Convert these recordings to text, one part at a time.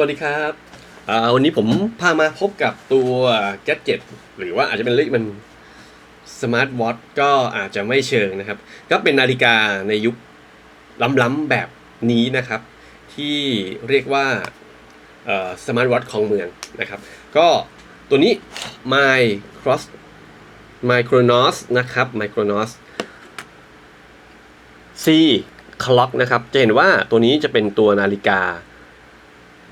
วัสดีครับวันนี้ผมพามาพบกับตัว Gadget หรือว่าอาจจะเป็นเรียกมันสมาร์ทวอทก็อาจจะไม่เชิงนะครับ ก็เป็นนาฬิกาในยุคล้ำๆแบบนี้นะครับ ที่เรียกว่าสมาร์ทวอทของเมืองนะครับ ก็ตัวนี้ My Cross Micronos นะครับ Micronos C Clock นะครับ จะเห็นว่าตัวนี้จะเป็นตัวนาฬิกา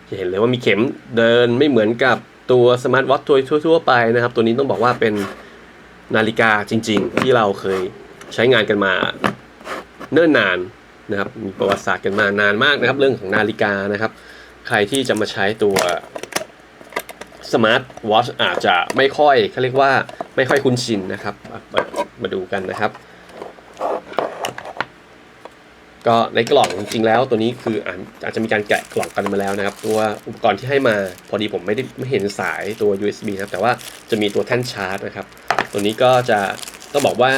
จะเห็นเลยว่ามีเข็มเดินไม่เหมือนกับตัวสมาร์ทวอททั่วๆไปนะครับ ตัวนี้ต้องบอกว่าเป็นนาฬิกาจริง ๆ ที่เราเคยใช้งานกันมาเนิ่นนานนะครับ มีประวัติศาสตร์กันมานานมากนะครับ เรื่องของนาฬิกานะครับ ใครที่จะมาใช้ตัวสมาร์ทวอทอาจจะไม่ค่อยเขาเรียกว่าไม่ค่อยคุ้นชินนะครับ มาดูกันนะครับ ก็ในกล่องจริงๆแล้วตัวนี้คืออาจจะมีการแกะกล่องกันมาแล้วนะครับ ตัวอุปกรณ์ที่ให้มาพอดีผมไม่ได้ไม่เห็นสายตัว USB นะครับ แต่ว่าจะมีตัวแท่นชาร์จนะครับ ตัวนี้ก็จะต้องบอกว่า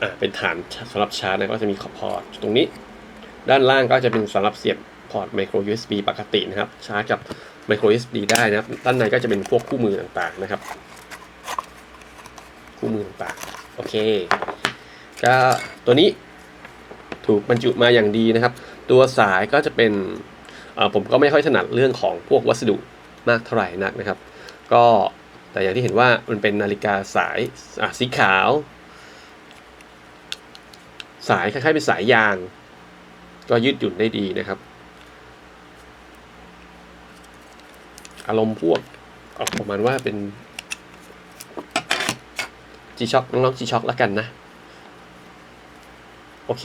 อ่าเป็นฐานสำหรับชาร์จนะก็จะมีขอบพอร์ตตรงนี้ ด้านล่างก็จะเป็นสำหรับเสียบพอร์ต micro USB ปกตินะครับ ชาร์จกับ micro USB ได้นะครับ ด้านในก็จะเป็นพวกคู่มือต่างๆนะครับ คู่มือต่างๆ โอเค ก็ตัวนี้ถูกบรรจุมาอย่างดีนะครับ ตัวสายก็จะเป็นผมก็ไม่ค่อยถนัดเรื่องของพวกวัสดุมากเท่าไหร่นักนะครับ ก็แต่อย่างที่เห็นว่ามันเป็นนาฬิกาสายสีขาว สายคล้ายๆเป็นสายยาง ก็ยืดหยุ่นได้ดีนะครับ อารมณ์พวกออกประมาณว่าเป็น G Shock น้องๆ G Shock แล้วกันนะ เค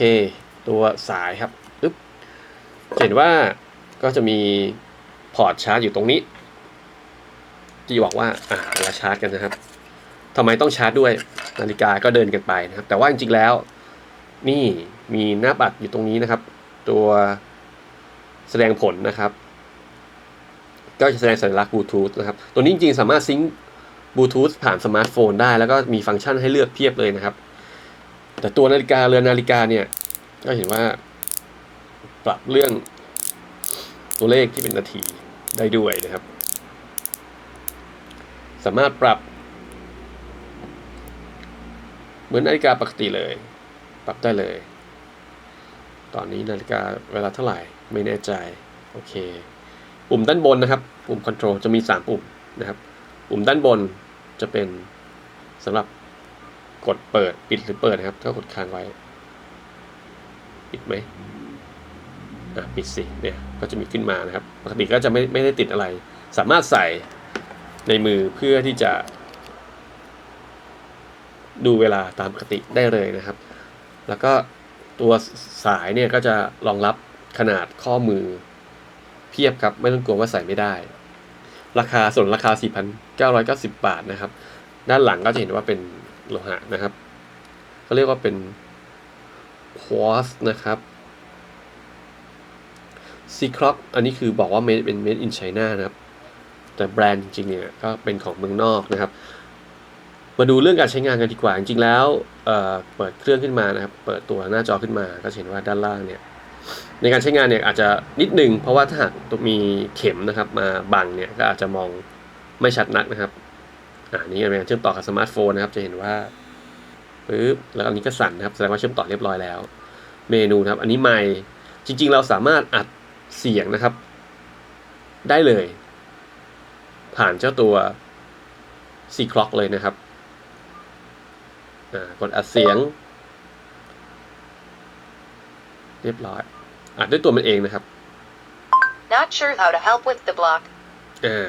ตัวสายครับปึ๊บเห็นว่าก็จะมีพอร์ตชาร์จอยู่ตรงนี้ที่บอกว่าอ่าเราชาร์จกันนะครับทำไมต้องชาร์จด้วยนาฬิกาก็เดินกันไปนะครับ แต่ว่าจริงๆแล้ว นี่มีหน้าปัดอยู่ตรงนี้นะครับ ตัวแสดงผลนะครับ ก็จะแสดงสัญลักษณ์บลูทูธนะครับ ตัวนี้จริงๆสามารถซิงค์บลูทูธผ่านสมาร์ทโฟนได้ แล้วก็มีฟังก์ชันให้เลือกเพียบเลยนะครับ แต่ตัวนาฬิกาเรือนนาฬิกาเนี่ย ก็เห็นว่า ปรับเรื่องตัวเลขที่เป็นนาทีได้ด้วยนะครับ สามารถปรับ เหมือนนาฬิกาปกติเลย ปรับได้เลย ตอนนี้นาฬิกาเวลาเท่าไหร่ไม่แน่ใจ โอเค ปุ่มด้านบนนะครับ ปุ่ม Control จะมี 3 ปุ่มนะครับ ปุ่มด้านบนจะเป็นสำหรับ กดเปิดปิดหรือเปิดนะครับ ก็กดค้างไว้ ปิดไหมอะปิดสิเนี่ยก็จะมีขึ้นมานะครับ ปกติก็จะไม่ไม่ได้ติดอะไร สามารถใส่ในมือเพื่อที่จะ ดูเวลาตามปกติได้เลยนะครับ แล้วก็ตัวสายเนี่ยก็จะรองรับขนาดข้อมือเพียบครับ ไม่ต้องกลัวว่าใส่ไม่ได้ ราคาส่วนราคา 4,990 บาทนะครับ ด้านหลังก็จะเห็นว่าเป็น โลหะนะครับเขาเรียกว่าเป็นควอสนะครับซีคล็อกอันนี้คือบอกว่าเป็น made in China นะครับ แต่แบรนด์จริงๆเนี่ยก็เป็นของเมืองนอกนะครับ มาดูเรื่องการใช้งานกันดีกว่า จริงๆแล้วเเปิดเครื่องขึ้นมานะครับ เปิดตัวหน้าจอขึ้นมาก็เห็นว่าด้านล่างเนี่ยในการใช้งานเนี่ยอาจจะนิดนึงเพราะว่าถ้าหากมีเข็มนะครับมาบังเนี่ยก็อาจจะมองไม่ชัดนักนะครับ อ่านี่เป็นการเชื่อมต่อกับสมาร์ทโฟนนะครับ จะเห็นว่าปึ๊บแล้วอันนี้ก็สั่นนะครับแสดงว่าเชื่อมต่อเรียบร้อยแล้ว เมนูนะครับ อันนี้ไม่จริง ๆ เราสามารถอัดเสียงนะครับ ได้เลย ผ่านเจ้าตัว C Clock เลยนะครับกดอัดเสียง เรียบร้อย อัดด้วยตัวมันเองนะครับ Not sure how to help with the block. อ่า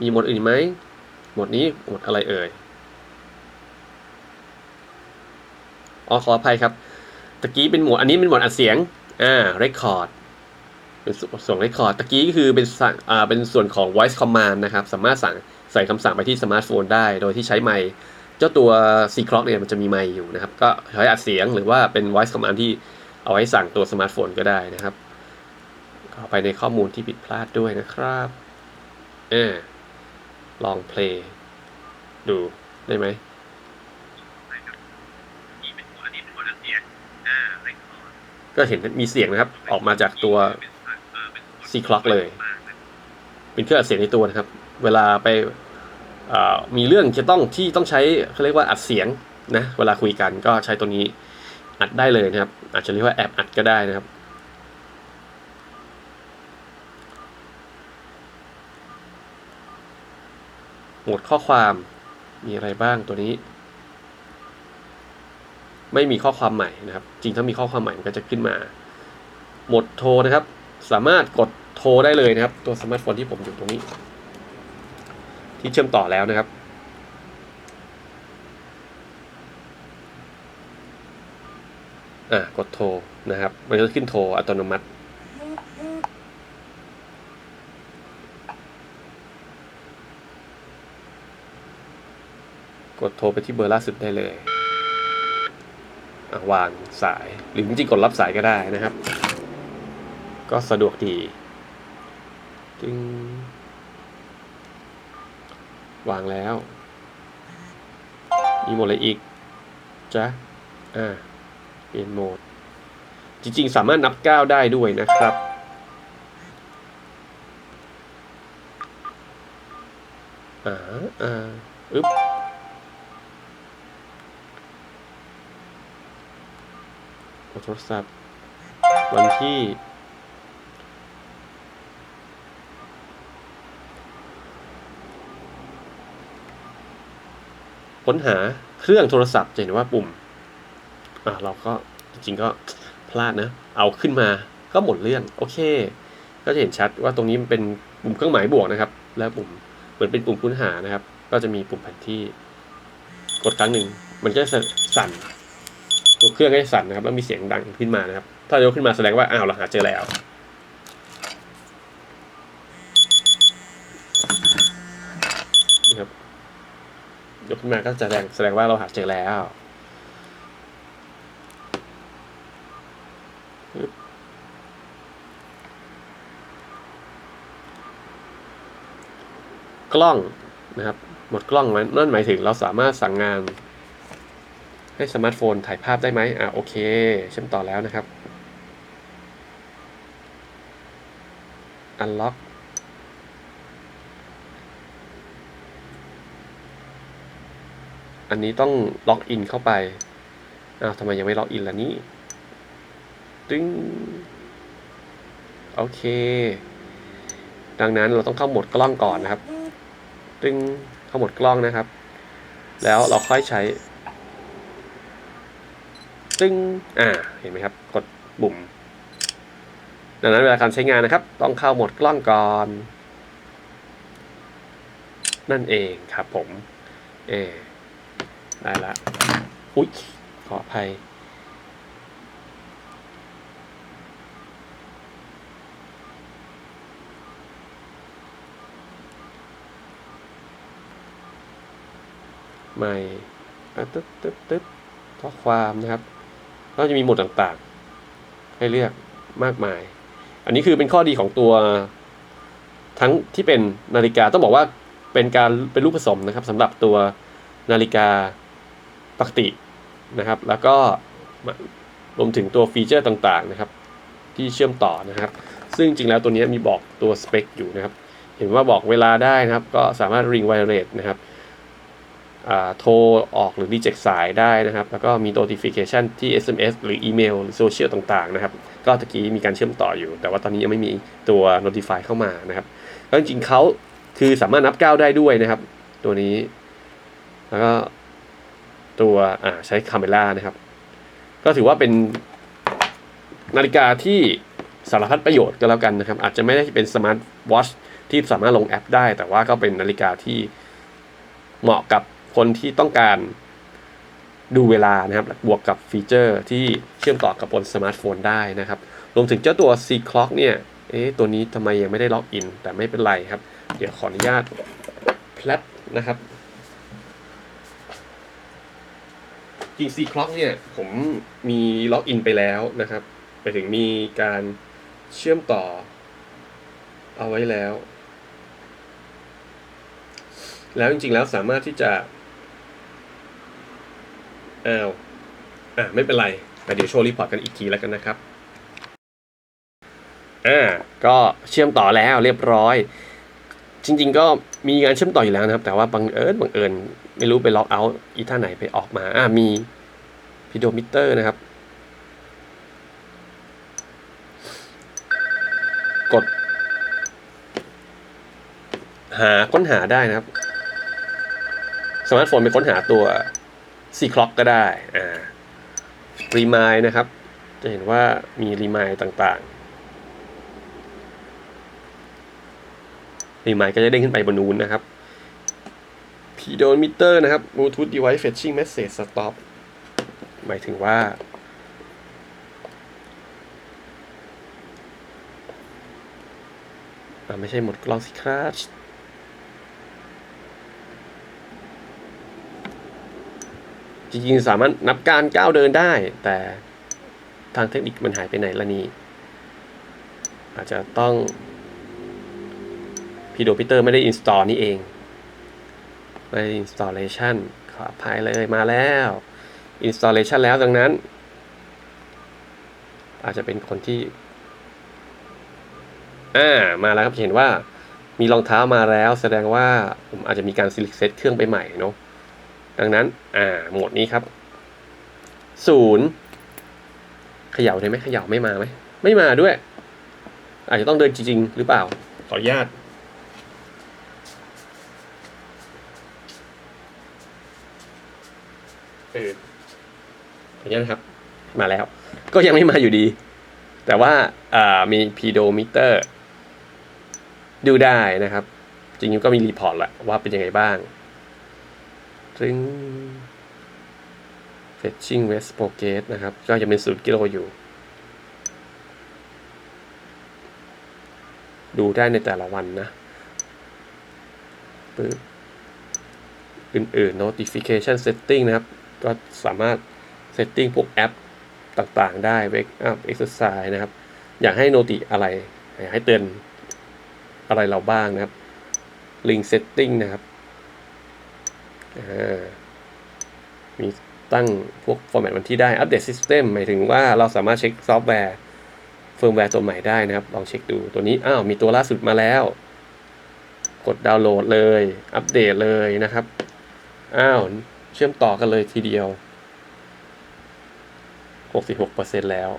มีหมดอื่นไหมหมดนี้หมดอะไรเอ่ยอ๋อขออภัยครับตะกี้เป็นหมดอันนี้เป็นหมดอัดเสียงอ่า record เป็นส่วน record ตะกี้ก็คือเป็นอ่าเป็นส่วนของ voice command นะครับ สามารถสั่งใส่คำสั่งไปที่สมาร์ทโฟนได้ โดยที่ใช้ไมค์เจ้าตัว C Clock เนี่ยมันจะมีไมค์อยู่นะครับ ก็ใช้อัดเสียงหรือว่าเป็น voice command ที่เอาไว้สั่งตัวสมาร์ทโฟนก็ได้นะครับเข้าไปในข้อมูลที่ผิดพลาดด้วยนะครับเออ ลองเพลงดูได้ไหมก็เห็นมีเสียงนะครับ ออกมาจากตัว C clock เลย เป็นเครื่องอัดเสียงในตัวนะครับ เวลาไปมีเรื่องจะต้องที่ต้องใช้เขาเรียกว่าอัดเสียงนะ เวลาคุยกันก็ใช้ตัวนี้อัดได้เลยนะครับ อาจจะเรียกว่าแอบอัดก็ได้นะครับ หมวดข้อความมีอะไรบ้างตัวนี้ ไม่มีข้อความใหม่นะครับ จริงถ้ามีข้อความใหม่มันก็จะขึ้นมา หมดโทรนะครับ สามารถกดโทรได้เลยนะครับ ตัวสมาร์ทโฟนที่ผมอยู่ตรงนี้ ที่เชื่อมต่อแล้วนะครับอะกดโทรนะครับ มันจะขึ้นโทรอัตโนมัติ กดโทรไปที่เบอร์ล่าสุดได้เลยวางสายหรือจริงๆกดรับสายก็ได้นะครับ ก็สะดวกดีจึงวางแล้ว มีโหมดอะไรอีกจ๊ะอ่าเปลี่ยนโหมด จริงๆ สามารถนับก้าวได้ด้วยนะครับ อ่าอ่าอึ๊บ กด โทรศัพท์ วันที่ค้นหาเครื่องโทรศัพท์จะเห็นว่าปุ่มอะเราก็จริงๆก็พลาดนะ เอาขึ้นมาก็หมดเรื่อง โอเค ก็จะเห็นชัดว่าตรงนี้มันเป็นปุ่มเครื่องหมายบวกนะครับ แล้วปุ่มเหมือนเป็นปุ่มค้นหานะครับ ก็จะมีปุ่มแผนที่ กดครั้งหนึ่งมันก็จะสั่น ตัวเครื่องก็จะสั่นนะครับแล้วมีเสียงดังขึ้นมานะครับ ถ้ายกขึ้นมาแสดงว่าอ้าวเราหาเจอแล้วนะครับยกขึ้นมาก็จะแสดงแสดงว่าเราหาเจอแล้วกล้องนะครับหมดกล้องนั้นนั่นหมายถึงเราสามารถสั่งงาน ให้สมาร์ทโฟนถ่ายภาพได้ไหมอะโอเค เชื่อมต่อแล้วนะครับ Unlock อันนี้ต้องล็อกอินเข้าไป อ้าวทำไมยังไม่ล็อกอินล่ะนี่ตึ้งโอเค ดังนั้นเราต้องเข้าโหมดกล้องก่อนนะครับ ตึ้งเข้าโหมดกล้องนะครับ แล้วเราค่อยใช้ ตึ้งอ่าเห็นไหมครับ กดปุ่ม ดังนั้นเวลาการใช้งานนะครับ ต้องเข้าโหมดกล้องก่อน นั่นเองครับผมเอได้ละอุ๊ยขออภัยใหม่ตึ๊บตึ๊บตึ๊บข้อความนะครับ ก็จะมีโหมดต่างๆ ให้เลือกมากมาย อันนี้คือเป็นข้อดีของตัว ทั้งที่เป็นนาฬิกาต้องบอกว่าเป็นการเป็นรูปผสมนะครับสำหรับตัวนาฬิกาปกตินะครับ แล้วก็รวมถึงตัวฟีเจอร์ต่างๆนะครับ ที่เชื่อมต่อนะครับ ซึ่งจริงแล้วตัวนี้มีบอกตัวสเปคอยู่นะครับ เห็นว่าบอกเวลาได้นะครับ ก็สามารถ ring wireless นะครับ โทรออกหรือ reject สายได้นะครับ แล้วก็มี notification ที่ SMS หรืออีเมลหรือโซเชียลต่างๆนะครับ ก็ตะกี้มีการเชื่อมต่ออยู่ แต่ว่าตอนนี้ยังไม่มีตัว notify เข้ามานะครับก็จริงๆเขาคือสามารถนับก้าวได้ด้วยนะครับ ตัวนี้ แล้วก็ตัวใช้คาเมล่านะครับ ก็ถือว่าเป็นนาฬิกาที่สารพัดประโยชน์ก็แล้วกันนะครับ อาจจะไม่ได้เป็นสมาร์ทวอชที่สามารถลงแอปได้ แต่ว่าก็เป็นนาฬิกาที่เหมาะกับ คนที่ต้องการดูเวลานะครับ บวกกับฟีเจอร์ที่เชื่อมต่อกับบนสมาร์ทโฟนได้นะครับ รวมถึงเจ้าตัว C Clock เนี่ย เอ๊ะ ตัวนี้ทำไมยังไม่ได้ล็อกอิน แต่ไม่เป็นไรครับ เดี๋ยวขออนุญาตแพลตนะครับ จริง C Clock เนี่ย ผมมีล็อกอินไปแล้วนะครับไปถึงมีการเชื่อมต่อเอาไว้แล้ว แล้วจริงๆแล้วสามารถที่จะ อ้าวอะไม่เป็นไรอ่เดี๋ยวโชว์รีพอร์ตกันอีกทีแล้วกันนะครับอ่าก็เชื่อมต่อแล้วเรียบร้อย จริง ๆ ก็มีงานเชื่อมต่ออยู่แล้วนะครับ แต่ว่าบังเอิญบังเอิญไม่รู้ไปล็อกเอาท์อีท่าไหนไปออกมาอ่ามีพิโดมิเตอร์นะครับ กด หาค้นหาได้นะครับ สมาร์ทโฟนไปค้นหาตัว C clock ก็ได้อ่ารีมายนะครับ จะเห็นว่ามีรีมายต่างๆรีมายก็จะเด้งขึ้นไปบนนู้นนะครับ pedometer นะครับ Bluetooth device fetching message stop หมายถึงว่า ไม่ใช่หมดกล้องสิครับ จริงๆ สามารถนับการก้าวเดินได้ แต่ทางเทคนิคมันหายไปไหนละนี่อาจจะต้องพีโดพิเตอร์ไม่ได้อินสตอลนี่เอง ไม่ได้อินสตอลเลชันขออภัยเลยมาแล้วอินสตอลเลชันแล้วดังนั้น อาจจะเป็นคนที่อ่ามาแล้วครับเห็นว่ามีรองเท้ามาแล้วแสดงว่าผมอาจจะมีการ select set เครื่องไปใหม่เนาะ ดังนั้นอ่าโหมดนี้ครับศูนย์เขย่าได้ไหมเขย่าไม่มาไหมไม่มาด้วย อาจจะต้องเดินจริง ๆ หรือเปล่า ขออนุญาตเออขออนุญาตนะครับ มาแล้ว ก็ยังไม่มาอยู่ดี แต่ว่าอ่ามีพีโดมิเตอร์ ดูได้นะครับ จริงๆก็มีรีพอร์ตแหละว่าเป็นยังไงบ้าง ซึ่ง fetching west p o g a t นะครับ ก็จะเป็นศูนย์กิโลอยู่ ดูได้ในแต่ละวันนะปึ๊บอื่นๆ notification setting นะครับ ก็สามารถ setting พวกแอปต่างๆ ได้ wake up exercise นะครับ อยากให้โนติอะไร อยากให้เตือนอะไรเราบ้างนะครับ link setting นะครับ มีตั้งพวก format วันที่ได้ อัปเดต system หมายถึงว่าเราสามารถเช็คซอฟต์แวร์เฟิร์มแวร์ตัวใหม่ได้นะครับ ลองเช็คดูตัวนี้ อ้าว มีตัวล่าสุดมาแล้ว กดดาวน์โหลดเลย อัปเดตเลยนะครับ อ้าว เชื่อมต่อกันเลยทีเดียว 66%แล้ว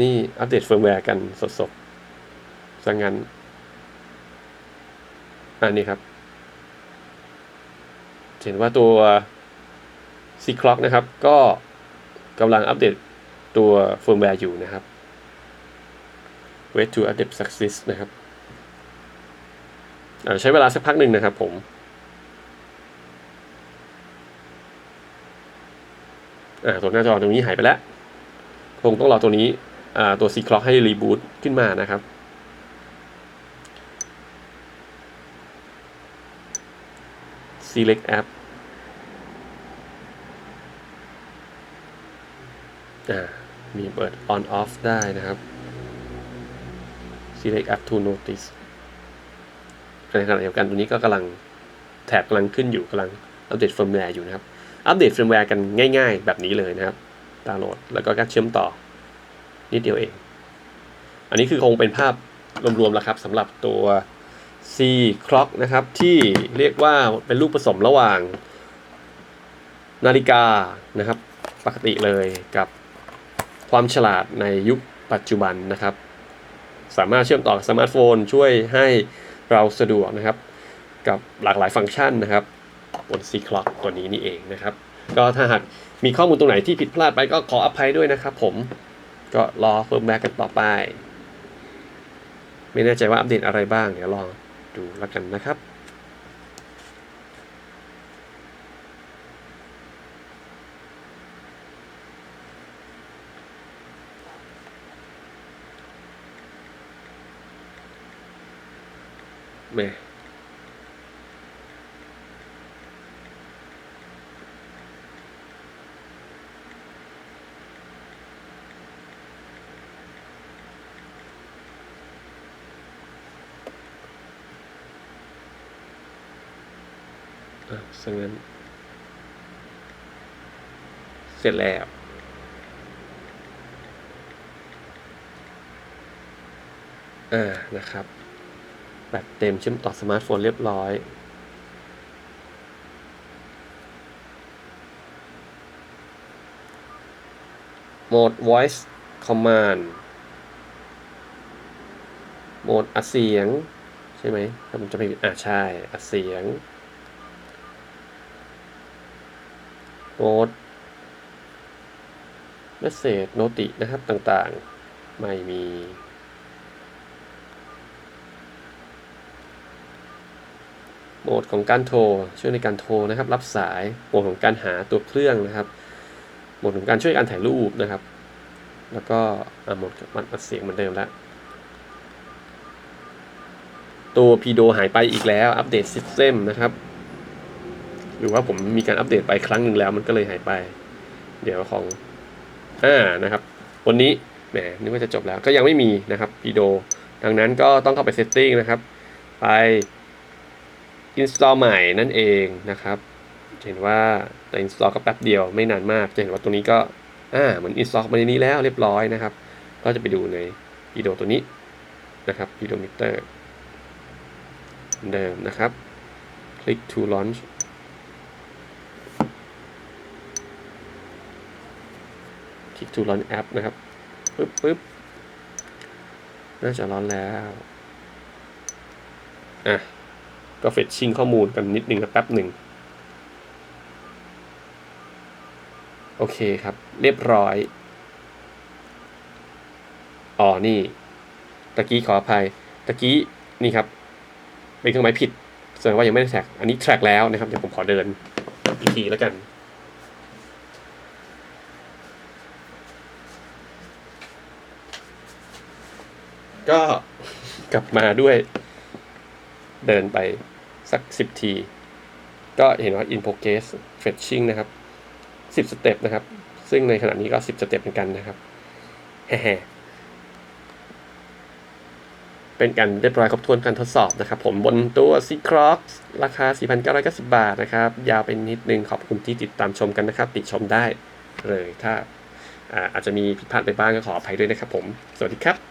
นี่อัปเดตเฟิร์มแวร์กันสดๆสังงั้น อันนี้ครับ เห็นว่าตัว C Clock นะครับ ก็กำลังอัปเดตตัวเฟิร์มแวร์อยู่นะครับ wait to update success นะครับใช้เวลาสักพักหนึ่งนะครับผมตัวหน้าจอตรงนี้หายไปแล้ว คงต้องรอตัวนี้ตัว C Clock ให้รีบูตขึ้นมานะครับ select app อ่ามีเปิด on off ได้นะครับ select app to notice ในขณะเดียวกันตัวนี้ก็กำลังแท็บกำลังขึ้นอยู่กำลังอัปเดตเฟิร์มแวร์อยู่นะครับ อัปเดตเฟิร์มแวร์กันง่ายๆ แบบนี้เลยนะครับดาวน์โหลดแล้วก็การเชื่อมต่อ นิดเดียวเอง อันนี้คือคงเป็นภาพรวมๆแล้วครับสำหรับตัว C clock นะครับ ที่เรียกว่าเป็นลูกผสมระหว่าง นาฬิกานะครับ ปกติเลยกับความฉลาดในยุคปัจจุบันนะครับ สามารถเชื่อมต่อกับสมาร์ทโฟนช่วยให้เราสะดวกนะครับ กับหลากหลายฟังก์ชันนะครับ บน C clock ตัวนี้นี่เองนะครับ ก็ถ้าหากมีข้อมูลตรงไหนที่ผิดพลาดไปก็ขออภัยด้วยนะครับผมก็รอเฟิร์มแวร์กันต่อไป ไม่แน่ใจว่าอัปเดตอะไรบ้าง เดี๋ยวรอง ดูแล้วกันนะครับ แม่ สังนั้นเสร็จแล้ว อ่า นะครับ แบตเต็มเชื่อมต่อสมาร์ทโฟนเรียบร้อยโหมด voice command โหมดอัดเสียง ใช่ไหมถ้าผมจะไม่ผิดอ่าใช่ อัดเสียง โหมด message โนตินะครับต่างๆ ไม่มี โหมดของการโทร ช่วยในการโทรนะครับ รับสาย โหมดของการหาตัวเครื่องนะครับ โหมดของการช่วยการถ่ายรูปนะครับ แล้วก็โหมดมันอัดเสียงเหมือนเดิมแล้วตัวพีโดหายไปอีกแล้ว อัปเดตซิสเต็มนะครับ หรือว่าผมมีการอัปเดตไปครั้งหนึ่งแล้วมันก็เลยหายไป เดี๋ยวของอ่านะครับ วันนี้แหมนึกว่าจะจบแล้วก็ยังไม่มีนะครับพีโดดังนั้นก็ต้องเข้าไปเซตติ้งนะครับ ไป install ใหม่นั่นเองนะครับจะเห็นว่าแต่ install ก็แป๊บเดียวไม่นานมากจะเห็นว่าตัวนี้ก็อ่าเหมือน install มาในนี้แล้วเรียบร้อยนะครับ ก็จะไปดูในวิดีโอตัวนี้นะครับวิดีโอมิเตอร์เดิมนะครับ click to launch ลิก to launch app นะครับปึ๊บปึ๊บน่าจะร้อนแล้วอะก็เฟชชิ่งข้อมูลกันนิดนึงนะแป๊บหนึ่งโอเคครับ เรียบร้อยอ๋อนี่ตะกี้ขออภัยตะกี้นี่ครับ เป็นเครื่องหมายผิดแสดงว่ายังไม่ได้แท็ก อันนี้แท็กแล้วนะครับเดี๋ยวผมขอเดินอีกทีแล้วกัน ก็กลับมาด้วย เดินไปสักสิบที ก็เห็นว่า in progress fetching นะครับสิบสเต็ปนะครับ ซึ่งในขณะนี้ก็สิบสเต็ปเหมือนกันนะครับแฮ่เป็นการเรียบร้อยครบถ้วนการทดสอบนะครับ ผมบนตัว c c r o x ราคา 4,990 บาทนะครับ ยาวเป็นนิดนึงขอบคุณที่ติดตามชมกันนะครับ ติดชมได้เลยถ้าอาจจะมีผิดพลาดไปบ้างก็ขออภัยด้วยนะครับผม สวัสดีครับ